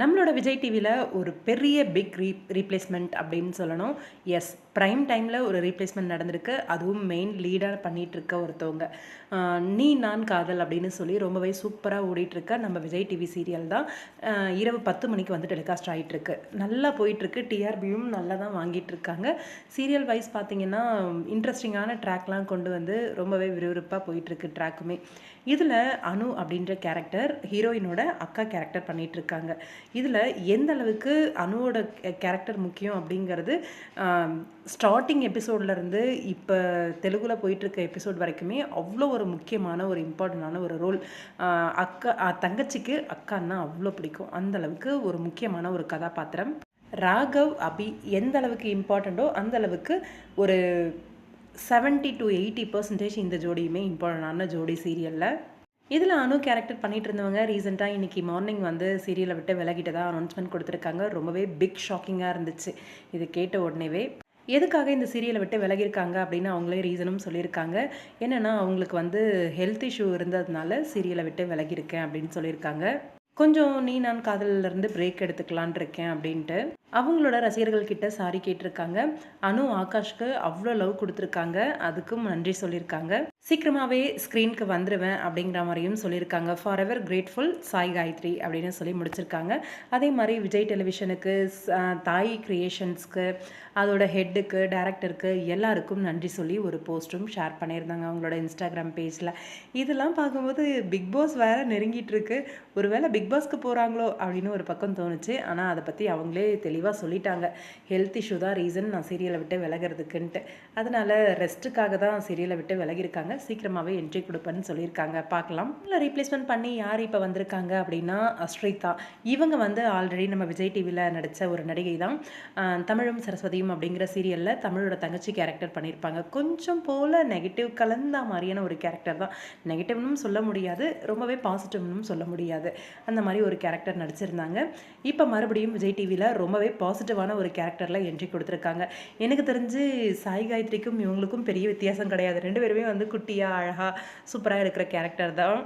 நம்மளோட விஜய் டிவியில் ஒரு பெரிய பிக் ரீ ரீப்ளேஸ்மெண்ட் அப்படின்னு சொல்லணும். எஸ் ப்ரைம் டைமில் ஒரு ரீப்ளேஸ்மெண்ட் நடந்திருக்கு. அதுவும் மெயின் லீடாக பண்ணிகிட்ருக்க ஒருத்தவங்க. நீ நான் காதல் அப்படின்னு சொல்லி ரொம்பவே சூப்பராக ஓடிட்டுருக்க நம்ம விஜய் டிவி சீரியல் தான். இரவு பத்து மணிக்கு வந்து டெலிகாஸ்ட் ஆகிட்டுருக்கு நல்லா போயிட்டுருக்கு. டிஆர்பியும் நல்லா தான் வாங்கிட்டுருக்காங்க. சீரியல் வைஸ் பார்த்திங்கன்னா இன்ட்ரெஸ்டிங்கான ட்ராக்லாம் கொண்டு வந்து ரொம்பவே விறுவிறுப்பாக போயிட்டுருக்கு ட்ராக்குமே இதில் அனு அப்படின்ற கேரக்டர் ஹீரோயினோட அக்கா கேரக்டர் பண்ணிகிட்ருக்காங்க இருக்காங்க இதில் எந்த அளவுக்கு அணுவோட கேரக்டர் முக்கியம் அப்படிங்கிறது ஸ்டார்டிங் எபிசோட்லேருந்து இப்போ தெலுங்கில் போயிட்டுருக்க எபிசோட் வரைக்குமே அவ்வளோ ஒரு முக்கியமான ஒரு இம்பார்ட்டண்டான ஒரு ரோல் அக்கா தங்கச்சிக்கு அக்கான்னா அவ்வளோ பிடிக்கும். அந்த அளவுக்கு ஒரு முக்கியமான ஒரு கதாபாத்திரம். ராகவ் அபி எந்த அளவுக்கு இம்பார்ட்டண்ட்டோ அந்த அளவுக்கு ஒரு செவன்ட்டி டு எயிட்டி பர்சன்டேஜ் இந்த ஜோடியுமே இம்பார்ட்டண்டான ஜோடி சீரியலில் இதில் அனு கேரக்டர் பண்ணிட்டு இருந்தவங்க ரீசெண்டாக இன்றைக்கி மார்னிங் வந்து சீரியலை விட்டு விலகிட்டதா அனௌன்ஸ்மெண்ட் கொடுத்துருக்காங்க. ரொம்பவே பிக் ஷாக்கிங்காக இருந்துச்சு. இது கேட்ட உடனேவே எதுக்காக இந்த சீரியலை விட்டு விலகியிருக்காங்க? அப்படின்னு அவங்களே ரீசனும் சொல்லியிருக்காங்க. என்னென்னா அவங்களுக்கு வந்து ஹெல்த் இஷ்யூ இருந்ததுனால சீரியலை விட்டு விலகியிருக்கேன் அப்படின்னு சொல்லியிருக்காங்க. கொஞ்சம் நீ நான் காதலிருந்து இருந்து பிரேக் எடுத்துக்கலான் இருக்கேன் அப்படின்ட்டு அவங்களோட ரசிகர்கள் கிட்ட சாரி கேட்டிருக்காங்க. அனு ஆகாஷ்க்கு அவ்வளோ லவ் கொடுத்துருக்காங்க. அதுக்கும் நன்றி சொல்லியிருக்காங்க. சீக்கிரமாகவே ஸ்க்ரீனுக்கு வந்துடுவேன் அப்படிங்கிற மாதிரியும் சொல்லியிருக்காங்க. Forever grateful Sai Gayathri அப்படின்னு சொல்லி முடிச்சிருக்காங்க. அதே மாதிரி விஜய் டெலிவிஷனுக்கு தாய் கிரியேஷன்ஸ்க்கு அதோட ஹெட்டுக்கு டேரக்டருக்கு எல்லாருக்கும் நன்றி சொல்லி ஒரு போஸ்ட்டும் ஷேர் பண்ணியிருந்தாங்க அவங்களோட இன்ஸ்டாகிராம் பேஜில் இதெல்லாம் பார்க்கும்போது பிக் பாஸ் வேறு நெருங்கிட்டு இருக்கு ஒருவேளை பிக் பாஸ்க்கு போகிறாங்களோ அப்படின்னு ஒரு பக்கம் தோணுச்சு. ஆனால் அதை பற்றி அவங்களே தெளிவாக சொல்லிட்டாங்க. ஹெல்த் இஷ்யூ தான் ரீசன் நான் சீரியலை விட்டு விலகிறதுக்குன்ட்டு. அதனால் ரெஸ்ட்டுக்காக தான் சீரியலை விட்டு சீக்கிரமாகவே என்ட்ரி கொடுப்பேன்னு சொல்லியிருக்காங்க. பார்க்கலாம். இல்லை ரீப்ளேஸ்மெண்ட் பண்ணி யார் இப்போ வந்திருக்காங்க அப்படின்னா அஸ்ரீதா. இவங்க வந்து ஆல்ரெடி நம்ம விஜய் டிவியில் நடித்த ஒரு நடிகை தான். தமிழும் சரஸ்வதியும் அப்படிங்கிற சீரியலில் தமிழோட தங்கச்சி கேரக்டர் பண்ணியிருப்பாங்க. கொஞ்சம் போல் நெகட்டிவ் கலந்த மாதிரியான ஒரு கேரக்டர் தான். நெகட்டிவ்னும் சொல்ல முடியாது. ரொம்பவே பாசிட்டிவ்னும் சொல்ல முடியாது. அந்த மாதிரி ஒரு கேரக்டர் நடிச்சிருந்தாங்க. இப்போ மறுபடியும் விஜய் டிவியில் ரொம்பவே பாசிட்டிவான ஒரு கேரக்டரில் என்ட்ரி கொடுத்துருக்காங்க. எனக்கு தெரிஞ்சு சாய் காயத்ரிக்கும் இவங்களுக்கும் பெரிய வித்தியாசம் கிடையாது. ரெண்டு பேருமே வந்து குட்டியாக அழகாக சூப்பராக இருக்கிற கேரக்டர் தான்.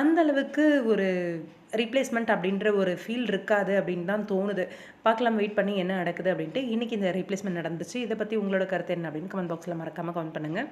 அந்த அளவுக்கு ஒரு ரீப்ளேஸ்மெண்ட் அப்படின்ற ஒரு ஃபீல் இருக்காது அப்படின்னு தான் தோணுது. பார்க்கலாம் வெயிட் பண்ணி என்ன நடக்குது அப்படின்ட்டு. இன்றைக்கி இந்த ரீப்ளேஸ்மெண்ட் நடந்துச்சு. இதை பற்றி உங்களோட கருத்து என்ன அப்படின்னு கமெண்ட் பாக்ஸில் மறக்காமல் கமெண்ட் பண்ணுங்கள்